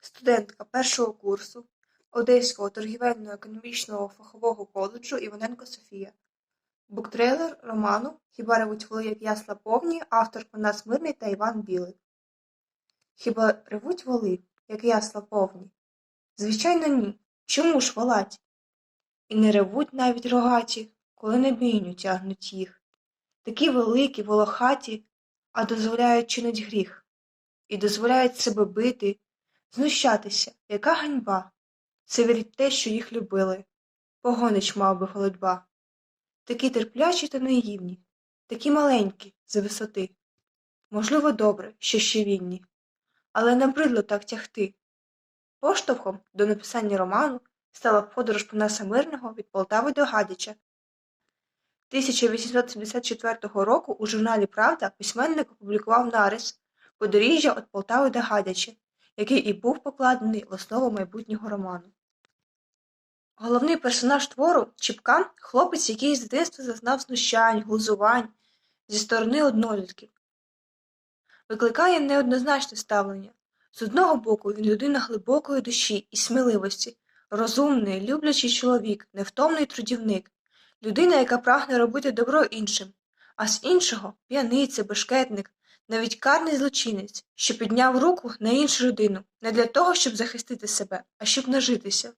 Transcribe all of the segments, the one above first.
студентка першого курсу Одеського торгівельно-економічного фахового коледжу Іваненко Софія. Буктрейлер роману «Хіба ревуть воли, як ясла повні» автор Панас Мирний та Іван Білий. Хіба ревуть воли, як ясла повні? Звичайно, ні. Чому ж волать? І не ревуть навіть рогаті, коли на бійню тягнуть їх. Такі великі, волохаті, а дозволяють чинить гріх. І дозволяють себе бити, знущатися. Яка ганьба! Це вірить те, що їх любили. Погонич мав би голодьба. Такі терплячі та наївні, такі маленькі, за висоти. Можливо, добре, що ще вільні, але набридло так тягти. Поштовхом до написання роману стала подорож Панаса Мирного від Полтави до Гадяча. 1874 року у журналі Правда письменник опублікував нарис Подоріжжя від Полтави до Гадяча, який і був покладений в основу майбутнього роману. Головний персонаж твору Чіпкан – хлопець, який з дитинства зазнав знущань, глузувань зі сторони однолітків. Викликає неоднозначне ставлення. З одного боку, він людина глибокої душі і сміливості, розумний, люблячий чоловік, невтомний трудівник, людина, яка прагне робити добро іншим, а з іншого – п'яниця, бешкетник, навіть карний злочинець, що підняв руку на іншу людину не для того, щоб захистити себе, а щоб нажитися.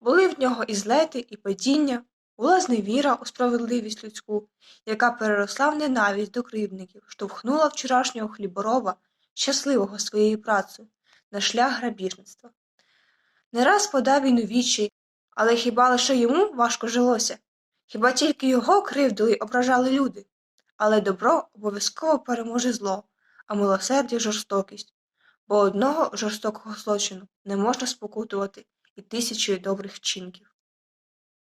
Були в нього і злети, і падіння, була зневіра у справедливість людську, яка переросла в ненависть до кривдників, штовхнула вчорашнього хліборова, щасливого своєю працею, на шлях грабіжництва. Не раз подав він у але хіба лише йому важко жилося? Хіба тільки його кривдили й ображали люди? Але добро обов'язково переможе зло, а милосердя жорстокість, бо одного жорстокого злочину не можна спокутувати і тисячою добрих вчинків.